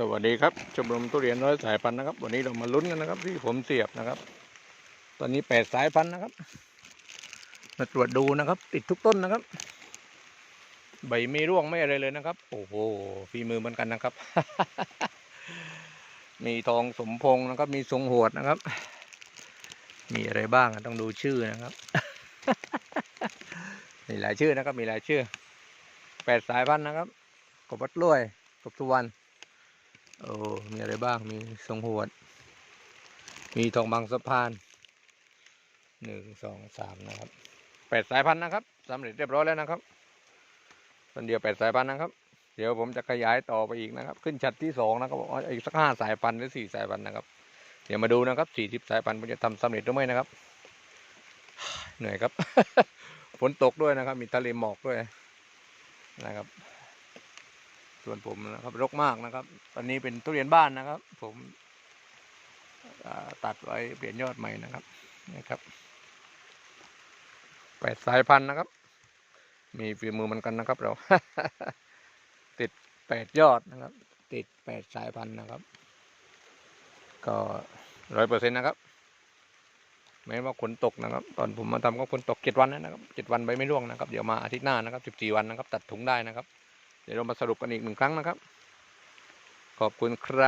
สวัสดีครับชมรมทุเรียนร้อยสายพันธุ์นะครับ วันนี้เรามาลุ้นกันนะครับ ที่ผมเสียบนะครับ ตอนนี้แปดสายพันธุ์นะครับ มาตรวจดูนะครับ ติดทุกต้นนะครับ ใบไม่ร่วงไม่อะไรเลยนะครับ โอ้โหฝีมือเหมือนกันนะครับ มีทองสมพงษ์นะครับ มีทรงหวดนะครับ มีอะไรบ้างต้องดูชื่อนะครับ มีหลายชื่อนะครับ มีหลายชื่อแปดสายพันธุ์นะครับกบวัดล้วยกบสุวรรณ โอ้มีอะไรบ้าง มีทรงหวด มีทองบางสะพาน หนึ่งสองสามนะครับแปดสายพันธุ์นะครับสำเร็จเรียบร้อยแล้วนะครับต้นเดียวแปดสายพันธุ์นะครับ เดี๋ยวผมจะขยายต่อไปอีกนะครับ ขึ้นชัดที่สองนะครับอีกสักห้าสายพันธุ์หรือสี่สายพันธุ์นะครับ เดี๋ยวมาดูนะครับสี่สิบสายพันธุ์ผมจะทำสำเร็จหรือไม่นะครับ เหนื่อยครับ ฝนตกด้วยนะครับ มีทะเลหมอกด้วยนะครับ วนผมนะครับรกมากนะครับ ตอนนี้เป็นทุเรียนบ้านนะครับ ผมตัดไว้เปลี่ยนยอดใหม่นะครับนะครับแปดสายพันธุ์นะครับ มีฝีมือเหมือนกันนะครับเรา ติดแปดยอดนะครับ ติดแปดสายพันธุ์นะครับ ก็ร้อยเปอร์เซ็นต์นะครับแม้ว่าฝนตกนะครับ ตอนผมมาทำก็ฝนตกเจ็ดวันนะครับเจ็ดวันใบไม่ร่วงนะครับ เดี๋ยวมาอาทิตย์หน้านะครับสิบสี่วันนะครับ ตัดถุงได้นะครับ เดี๋ยวเรามาสรุปกันอีกหนึ่งครั้งนะครับ ขอบคุณครับ